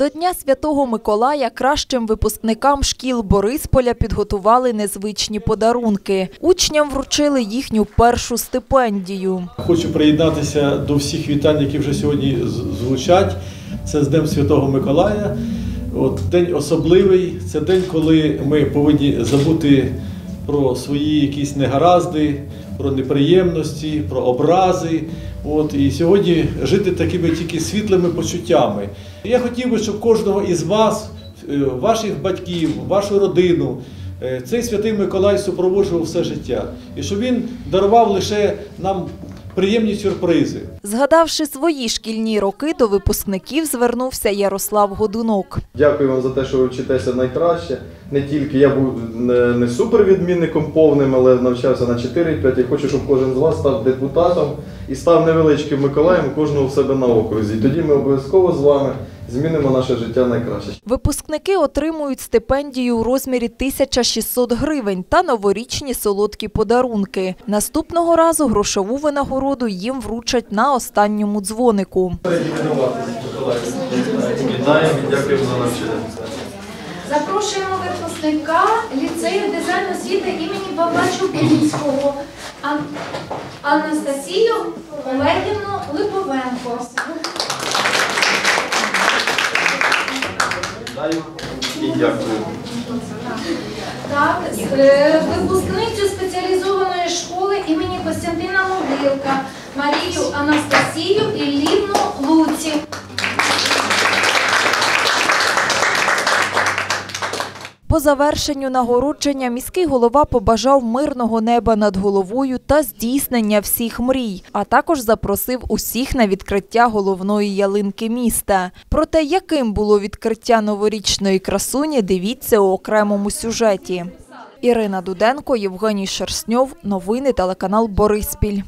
До Дня Святого Миколая кращим випускникам шкіл Борисполя підготували незвичні подарунки. Учням вручили їхню першу стипендію. Хочу приєднатися до всіх вітань, які вже сьогодні звучать. Це з Днем Святого Миколая. От, день особливий. Це день, коли ми повинні забути про свої якісь негаразди, про неприємності, про образи. От, і сьогодні жити такими тільки світлими почуттями. Я хотів би, щоб кожного із вас, е, ваших батьків, вашу родину, е, цей святий Миколай супроводжував все життя. І щоб він дарував лише нам приємні сюрпризи. Згадавши свої шкільні роки, до випускників звернувся Ярослав Годунок. Дякую вам за те, що ви вчитеся найкраще. Не тільки я був не, супервідмінником повним, але навчався на 4-5. Я хочу, щоб кожен з вас став депутатом і став невеличким Миколаєм кожного в себе на окрузі. І тоді ми обов'язково з вами змінимо наше життя найкраще. Випускники отримують стипендію у розмірі 1600 гривень та новорічні солодкі подарунки. Наступного разу грошову винагороду їм вручать на останньому дзвонику. Вітаємо і дякуємо за навчання. Запрошуємо випускника ліцею дизайну освіти імені Павла Чубинського Анастасію Олегівну Липовенко. І дякую. Так, е, випускницю спеціалізованої школи імені Костянтина Могилка Марію Анастасію Іллівну Луці. По завершенню нагородження міський голова побажав мирного неба над головою та здійснення всіх мрій, а також запросив усіх на відкриття головної ялинки міста. Про те, яким було відкриття новорічної красуні, дивіться у окремому сюжеті. Ірина Дуденко, Євгеній Шерстньов. Новини телеканал Бориспіль.